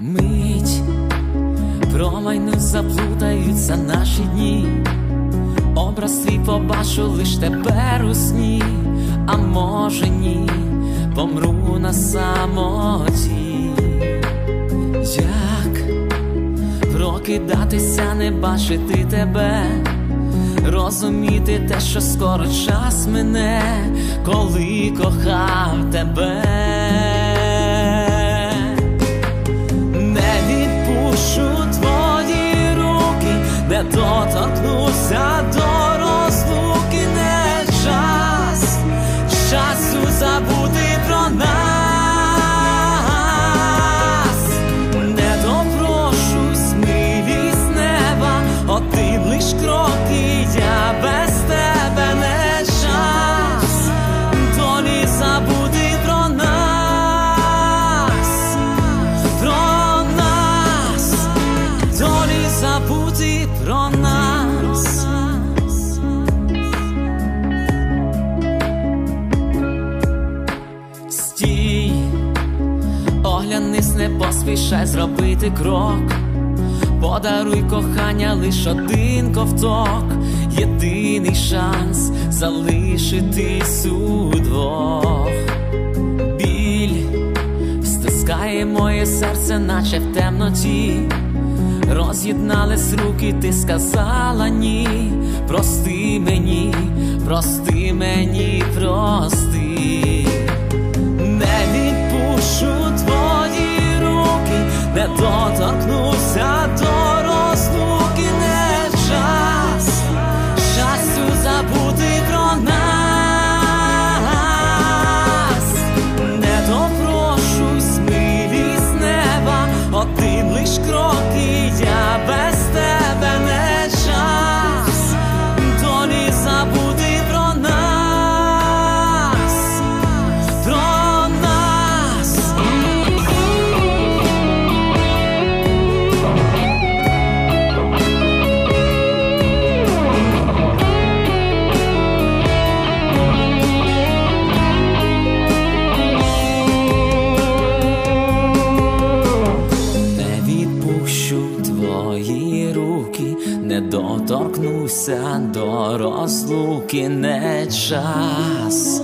мить, промайну заплутаються наші дні, образ свій побачу лиш тепер у сні, а може ні, помру на самоті, як прокидатися, не бачити тебе. Розуміти те, що скоро час мине, коли кохав тебе. Не поспішай зробити крок. Подаруй кохання лиш один ковток, єдиний шанс залишитись удвох. Біль стискає моє серце, наче в темноті. Роз'єднались руки, ти сказала ні. Прости мені, прости мені, прости. Доторкнуся до розлуки, не час.